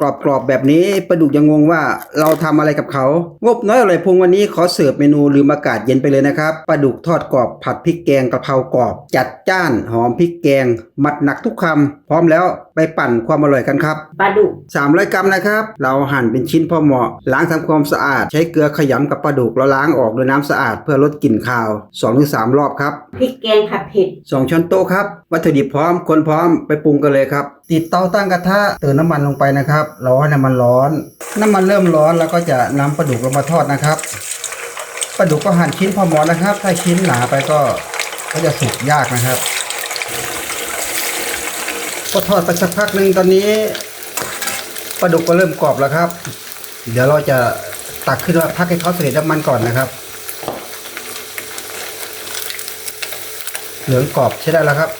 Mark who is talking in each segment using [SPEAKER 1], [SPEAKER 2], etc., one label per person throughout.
[SPEAKER 1] กรอบๆแบบนี้ปลาดุกยังงงว่าเราทำอะไรกับเขา งบน้อยอร่อยพุงวันนี้ขอเสิร์ฟเมนูลืมอากาศเย็นไปเลยนะครับปลาดุกทอดกรอบผัดพริกแกงกะเพรากรอบ จัดจ้านหอมพริกแกง มัดหนักทุกคำพร้อมแล้วไปปั่นความอร่อยกันครับ
[SPEAKER 2] ปลาดุก
[SPEAKER 1] 300 กรัมนะครับ เราหั่นเป็นชิ้นพอเหมาะ ล้างทำความสะอาด ใช้เกลือขยำกับปลาดุกแล้วล้างออกด้วยน้ำสะอาดเพื่อลดกลิ่นคาว2-3รอบครับ
[SPEAKER 2] พริกแกงผัดเผ็ด
[SPEAKER 1] 2ช้อนโต๊ะครับวัตถุดิบพร้อมคนพร้อมไปปรุงกันเลยครับติดเตาตั้งกระทะเติมน้ำมันลงไปนะครับรอให้น้ำมันร้อน น้ำมันเริ่มร้อนแล้วก็จะนำปลาดุกลงมาทอดนะครับปลาดุกก็หั่นชิ้นพอเหมาะนะครับ ถ้าชิ้นหนาไปก็ก็จะสุกยากนะครับ ก็ทอดไปสักพักหนึ่งตอนนี้ปลาดุกก็เริ่มกรอบแล้วครับ เดี๋ยวเราจะตักขึ้นมาพักให้เขาเสด็จน้ำมันก่อนนะครับ เหลืองกรอบใช้ได้แล้วครับ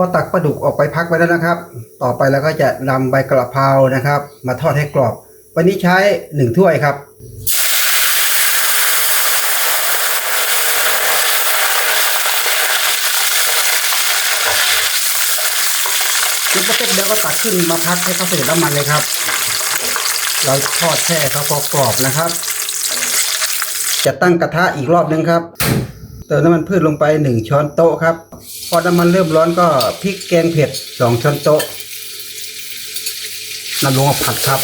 [SPEAKER 1] พอตักปลาดุกออกไปพักไว้แล้วนะครับ ต่อไปเราก็จะนำใบกระเพรานะครับ มาทอดให้กรอบ วันนี้ใช้หนึ่งถ้วยครับ แล้วก็เสร็จแล้วก็ตักขึ้นมาพักให้เขาเสด็จน้ำมันเลยครับ เราทอดแช่เขาพอกรอบนะครับ จะตั้งกระทะอีกรอบนึงครับ เติมน้ำมันพืชลงไปหนึ่งช้อนโต๊ะครับ พอน้ำมันเริ่มร้อนก็พริกแกงเผ็ดสองช้อนโต๊ะนำลงมาผัดครับ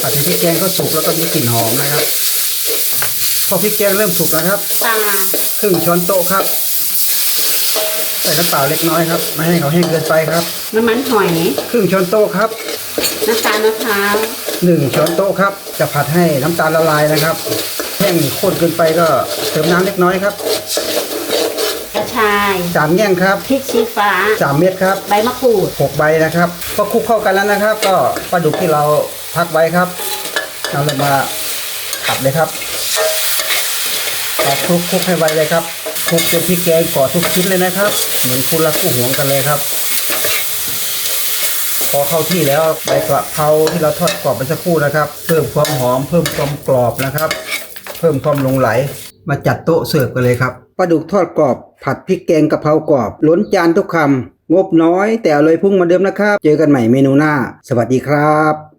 [SPEAKER 1] ผัดให้พริกแกงก็สุกแล้วก็มีกลิ่นหอมนะครับ พอพริกแกงเริ่มสุกนะครับ
[SPEAKER 2] ปลา
[SPEAKER 1] ครึ่งช้อนโต๊ะครับ ใส่น้ำเปล่าเล็กน้อยครับ ไม่ให้เขาแห้งเกินไปครับ
[SPEAKER 2] น้ำมันหอย
[SPEAKER 1] ครึ่งช้อนโต๊ะครับ
[SPEAKER 2] น้ำตาลมะพร้าว
[SPEAKER 1] หนึ่งช้อนโต๊ะครับ จะผัดให้น้ำตาลละลายนะครับ แห้งข้นเกินไปก็เติมน้ำเล็กน้อยครับ
[SPEAKER 2] กระชาย
[SPEAKER 1] สามแง่งครับ
[SPEAKER 2] พริกชี้ฟ้า
[SPEAKER 1] สามเม็ดครับ
[SPEAKER 2] ใบมะกรูด
[SPEAKER 1] หกใบนะครับก็คลุกเข้ากันแล้วนะครับ ก็ปลาดุกที่เราพักไว้ครับเราเลยมาผัดเลยครับตัดคลุกคลุกให้ไวเลยครับ คลุกจนพริกแกงก่อทุกชิ้นเลยนะครับ เหมือนคู่รักคู่หวงกันเลยครับ พอเข้าที่แล้วใบกระเพราที่เราทอดกรอบไปสักครู่นะครับ เพิ่มความหอมเพิ่มความกรอบนะครับ เพิ่มความลงไหล มาจัดโต๊ะเสิร์ฟกันเลยครับปลาดุกทอดกรอบ ผัดพริกแกงกะเพรากรอบ ล้นจานทุกคำงบน้อยแต่อร่อยพุ่งเหมาเดิมนะครับ เจอกันใหม่เมนูหน้า สวัสดีครับ